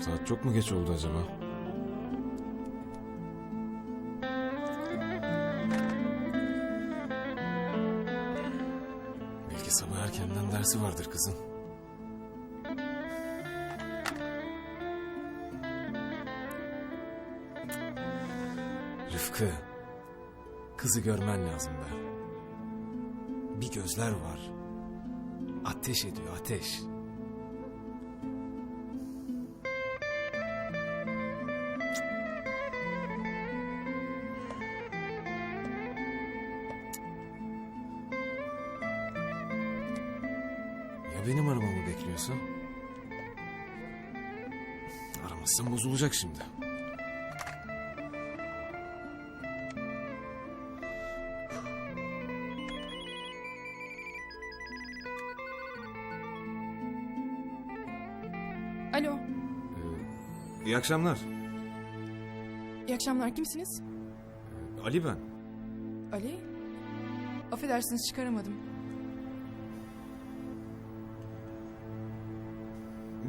Saat çok mu geç oldu acaba? Belki sabah erkenden dersi vardır kızın. Rıfkı. Kızı görmen lazım be. Bir gözler var. Ateş ediyor ateş. Benim aramamı bekliyorsa? Aramazsam bozulacak şimdi. Alo, Ee, iyi akşamlar. iyi akşamlar. Kimsiniz? Ali ben. Ali? Affedersiniz çıkaramadım.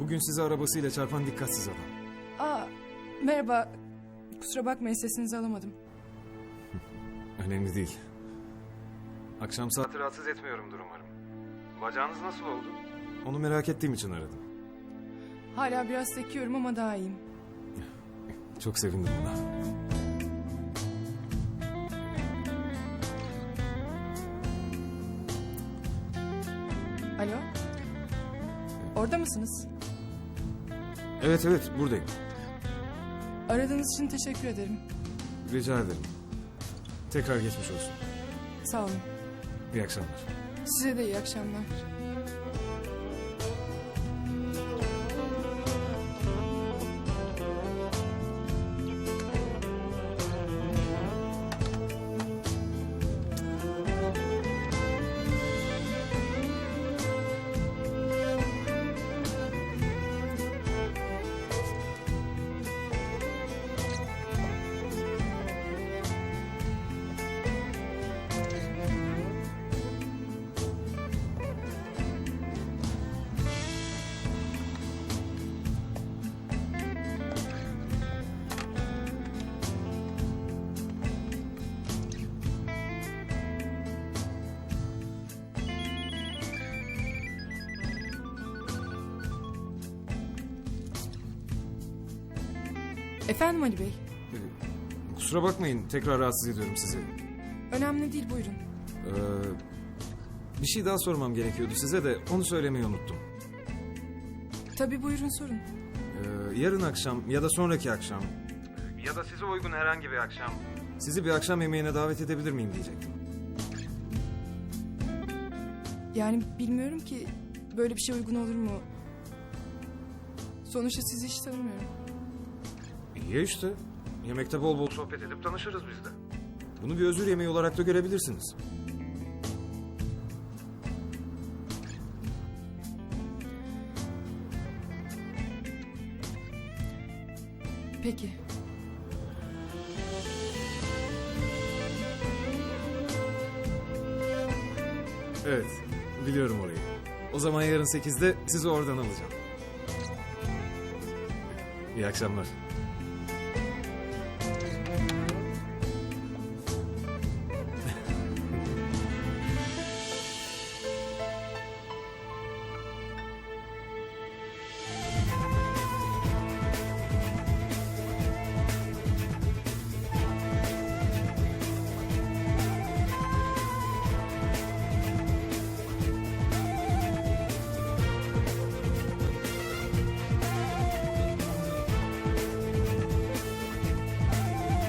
Bugün sizi arabasıyla çarpan dikkatsiz adam. Aa, merhaba. Kusura bakmayın sesinizi alamadım. Önemli değil. Akşam saati rahatsız etmiyorumdur umarım. Bacağınız nasıl oldu? Onu merak ettiğim için aradım. Hala biraz sekiyorum ama daha iyiyim. Çok sevindim buna. Alo? Orada mısınız? Evet evet buradayım. Aradığınız için teşekkür ederim. Rica ederim. Tekrar geçmiş olsun. Sağ olun. İyi akşamlar. Size de iyi akşamlar. Efendim Ali Bey. Ee, kusura bakmayın tekrar rahatsız ediyorum sizi. Önemli değil buyurun. Ee, bir şey daha sormam gerekiyordu size de onu söylemeyi unuttum. Tabii buyurun sorun. Ee, yarın akşam ya da sonraki akşam ya da size uygun herhangi bir akşam sizi bir akşam yemeğine davet edebilir miyim diyecektim. Yani bilmiyorum ki böyle bir şey uygun olur mu? Sonuçta sizi hiç tanımıyorum. İyi işte. Yemekte bol bol sohbet edip tanışırız biz de. Bunu bir özür yemeği olarak da görebilirsiniz. Peki. Evet, biliyorum orayı. O zaman yarın 8'de sizi oradan alacağım. İyi akşamlar.